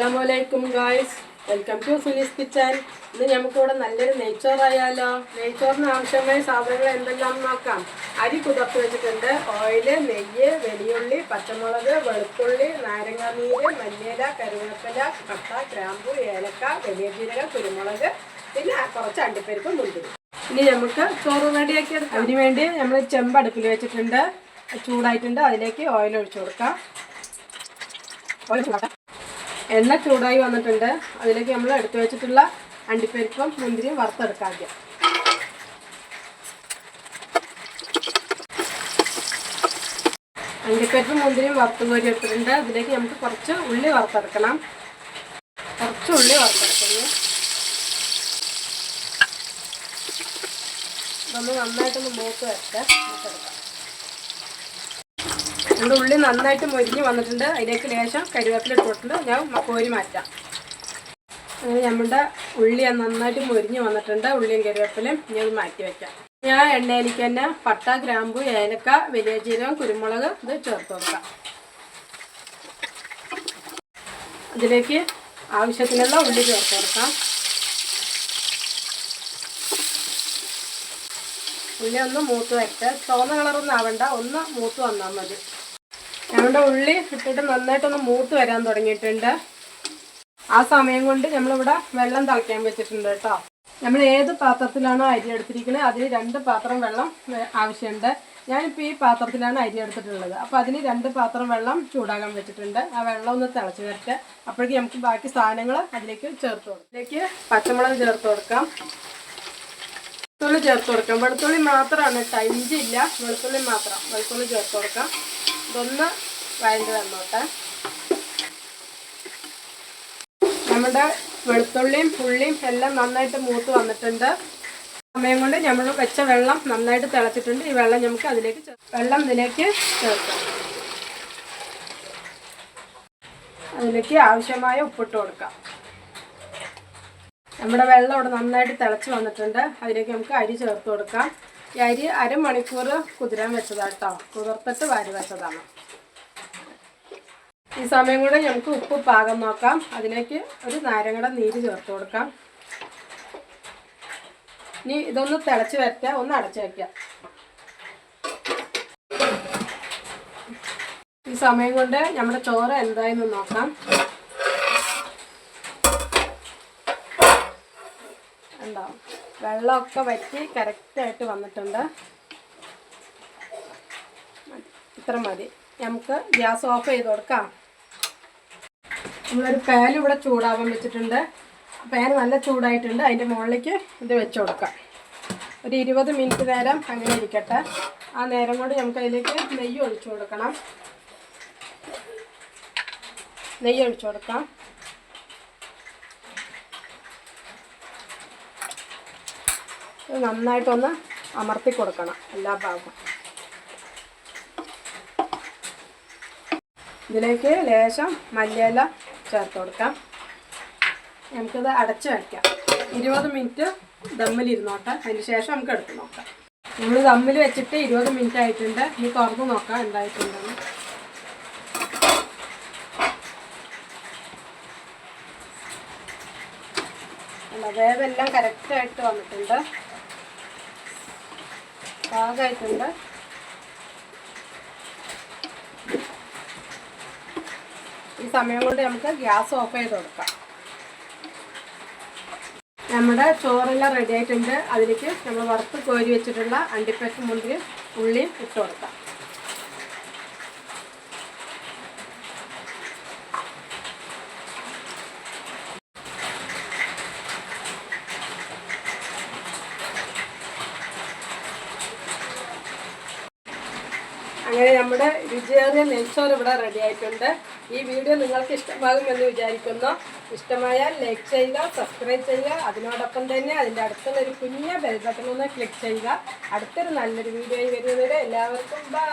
അസ്സലാമലൈക്കും guys. Welcome to Suni's kitchen. ഇന്ന് നമുക്കിവിടെ നല്ലൊരു നെയ്ച്ചോറായാലോ? നെയ്ച്ചോറിന് ആവശ്യമായ സാധനങ്ങൾ എന്തെല്ലാം നോക്കാം? അരി കുതിർത്ത് വെച്ചിട്ടുണ്ട്. ഓയിൽ നെയ്യ് വെളിയുള്ളി പച്ചമുളക് വെളുത്തുള്ളി നാരങ്ങാനീര് മല്ലിയില കരുവേപ്പില കട്ട ഗ്രാമ്പു ഏലക്ക വലിയ ജീരകം കുരുമുളക് പിന്നെ കുറച്ച് അണ്ടിപ്പരിപ്പ് മുന്തിരി. ഇനി നമുക്ക് ചോറ് റെഡിയാക്കി എടുക്കാം. അതിന് വേണ്ടി നമ്മൾ ചെമ്പ് അടുപ്പിൽ വെച്ചിട്ടുണ്ട്. ചൂടായിട്ടുണ്ട്. അതിലേക്ക് ഓയിൽ ഒഴിച്ചു കൊടുക്കാം. ഓയിൽ ചൂടാക്കാം. എണ്ണ ചൂടായി വന്നിട്ടുണ്ട്. അതിലേക്ക് നമ്മൾ എടുത്തു വെച്ചിട്ടുള്ള അണ്ടിപ്പരിപ്പും മുന്തിരിയും വറുത്തെടുക്കാം അണ്ടിപ്പരിപ്പും മുന്തിരിയും വറുത്ത് കോരി എടുത്തിട്ടുണ്ട്. അതിലേക്ക് നമുക്ക് കുറച്ച് ഉള്ളി വറുത്തെടുക്കണം. കുറച്ച് ഉള്ളി വറുത്തെടുക്കുന്നു. നമ്മൾ നന്നായിട്ടൊന്ന് മൂത്ത് വെച്ച് മൂത്തെടുക്കാം നമ്മുടെ ഉള്ളി നന്നായിട്ട് മൊരിഞ്ഞ് വന്നിട്ടുണ്ട്. അതിലേക്ക് ലേശം കരുവേപ്പില ഇട്ടിട്ടുണ്ട്. ഞാൻ കോരി മാറ്റാം. അങ്ങനെ നമ്മുടെ ഉള്ളി നന്നായിട്ട് മൊരിഞ്ഞ് വന്നിട്ടുണ്ട്. ഉള്ളിയും കരുവേപ്പിലും ഞാൻ മാറ്റി വെക്കാം. ഞാൻ എണ്ണയിലേക്ക് തന്നെ പട്ട ഗ്രാമ്പു ഏലക്ക വലിയ ജീരകം കുരുമുളക് ഇത് ചേർത്ത് വെക്കാം. അതിലേക്ക് ആവശ്യത്തിനുള്ള ഉള്ളി ചേർത്ത് കൊടുക്കാം. ഉള്ളി ഒന്ന് മൂത്ത് വരട്ടെ. ചുവന്ന കളറൊന്നും ആവണ്ട. ഒന്ന് മൂത്ത് വന്നാൽ മതി. ഞങ്ങളുടെ ഉള്ളി ഇട്ടിട്ട് നന്നായിട്ടൊന്ന് മൂത്ത് വരാൻ തുടങ്ങിയിട്ടുണ്ട്. ആ സമയം കൊണ്ട് നമ്മളിവിടെ വെള്ളം തിളയ്ക്കാൻ വെച്ചിട്ടുണ്ട് കേട്ടോ. നമ്മൾ ഏത് പാത്രത്തിലാണോ അരി എടുത്തിരിക്കുന്നത് അതിന് രണ്ട് പാത്രം വെള്ളം ആവശ്യമുണ്ട്. ഞാനിപ്പോൾ ഈ പാത്രത്തിലാണ് അരി എടുത്തിട്ടുള്ളത്. അപ്പോൾ അതിന് രണ്ട് പാത്രം വെള്ളം ചൂടാകാൻ വെച്ചിട്ടുണ്ട്. ആ വെള്ളം ഒന്ന് തിളച്ച് വരട്ടെ. അപ്പോഴേക്കും നമുക്ക് ബാക്കി സാധനങ്ങൾ അതിലേക്ക് ചേർത്ത് കൊടുക്കാം. ഇതിലേക്ക് പച്ചമുളക് ചേർത്ത് കൊടുക്കാം. വെളുത്തുള്ളി ചേർത്ത് കൊടുക്കാം. വെളുത്തുള്ളി മാത്രമാണ്. കേട്ടോ ഇഞ്ചില്ല വെളുത്തുള്ളി മാത്രം. വെളുത്തുള്ളി ചേർത്ത് കൊടുക്കാം. ഇതൊന്ന് വഴണ്ട് തന്നോട്ടെ നമ്മുടെ വെളുത്തുള്ളിയും പുള്ളിയും എല്ലാം നന്നായിട്ട് മൂത്ത് വന്നിട്ടുണ്ട്. സമയം കൊണ്ട് നമ്മൾ വെച്ച വെള്ളം നന്നായിട്ട് തിളച്ചിട്ടുണ്ട്. ഈ വെള്ളം നമുക്ക് അതിലേക്ക് വെള്ളം ഇതിലേക്ക് ചേർക്കാം. അതിലേക്ക് ആവശ്യമായ ഉപ്പിട്ട് കൊടുക്കാം. നമ്മുടെ വെള്ളം ഇവിടെ നന്നായിട്ട് തിളച്ച് വന്നിട്ടുണ്ട്. അതിലേക്ക് നമുക്ക് അരി ചേർത്ത് കൊടുക്കാം. ഈ അരി അരമണിക്കൂർ കുതിരാൻ വെച്ചതാട്ടോ. കുതിർത്തിട്ട് വാരി വെച്ചതാണ്. ഈ സമയം കൂടെ നമുക്ക് ഉപ്പ് പാകം നോക്കാം. അതിലേക്ക് ഒരു നാരങ്ങയുടെ നീര് ചേർത്ത് കൊടുക്കാം. ഇനി ഇതൊന്ന് തിളച്ച് വരട്ടെ. ഒന്ന് അടച്ച് വയ്ക്കാം ഈ സമയം കൊണ്ട് നമ്മുടെ ചോറ് എന്തായെന്ന് നോക്കാം. ഉണ്ടാവും വെള്ളമൊക്കെ വറ്റി കറക്റ്റായിട്ട് വന്നിട്ടുണ്ട്. ഇത്ര മതി. നമുക്ക് ഗ്യാസ് ഓഫ് ചെയ്ത് കൊടുക്കാം. നമ്മളൊരു പാൻ ഇവിടെ ചൂടാവാൻ വെച്ചിട്ടുണ്ട്. പാൻ നല്ല ചൂടായിട്ടുണ്ട്. അതിന്റെ മുകളിലേക്ക് ഇത് വെച്ച് കൊടുക്കാം. ഒരു ഇരുപത് മിനിറ്റ് നേരം അങ്ങനെ ഇരിക്കട്ടെ. ആ നേരം കൊണ്ട് നമുക്ക് അതിലേക്ക് നെയ്യ് ഒഴിച്ചു കൊടുക്കണം. നെയ്യ് ഒഴിച്ചു കൊടുക്കാം. ഇത് നന്നായിട്ടൊന്ന് അമർത്തി കൊടുക്കണം എല്ലാ ഭാഗവും. ഇതിലേക്ക് ലേശം മല്ലിയില ചേർത്ത് കൊടുക്കാം. നമുക്കിത് അടച്ച് വയ്ക്കാം ഇരുപത് മിനിറ്റ് ദമ്മിലിരുന്നോട്ടെ. അതിന് ശേഷം നമുക്ക് എടുത്ത് നോക്കാം. നമ്മൾ ദമ്മിൽ വെച്ചിട്ട് ഇരുപത് മിനിറ്റ് ആയിട്ടുണ്ട്. ഇനി തുറന്ന് നോക്കാം എന്തായിട്ടുണ്ടെന്ന്. വേവെല്ലാം കറക്റ്റായിട്ട് വന്നിട്ടുണ്ട്. പാകമായിട്ടുണ്ട് ഈ സമയം കൊണ്ട് നമുക്ക് ഗ്യാസ് ഓഫ് ചെയ്ത് കൊടുക്കാം. നമ്മുടെ ചോറെല്ലാം റെഡി ആയിട്ടുണ്ട്. അതിലേക്ക് നമ്മൾ വറുത്ത് കോരി വെച്ചിട്ടുള്ള അണ്ടിപ്പരിപ്പ് മുന്തിരി ഉള്ളിയും ഇട്ട് കൊടുക്കാം. അങ്ങനെ നമ്മുടെ രുചിയേറിയ നെയ്ച്ചോറ് ഇവിടെ റെഡി ആയിട്ടുണ്ട്. ഈ വീഡിയോ നിങ്ങൾക്ക് ഇഷ്ടമാകുമെന്ന് വിചാരിക്കുന്നു. ഇഷ്ടമായാൽ ലൈക്ക് ചെയ്യുക സബ്സ്ക്രൈബ് ചെയ്യുക. അതിനോടൊപ്പം തന്നെ അതിന്റെ അടുത്തുള്ള ഒരു കുഞ്ഞ ബെൽ ബട്ടൺ ഒന്ന് ക്ലിക്ക് ചെയ്യുക. അടുത്തൊരു നല്ലൊരു വീഡിയോ ആയി വരുന്നവരെ എല്ലാവർക്കും ബൈ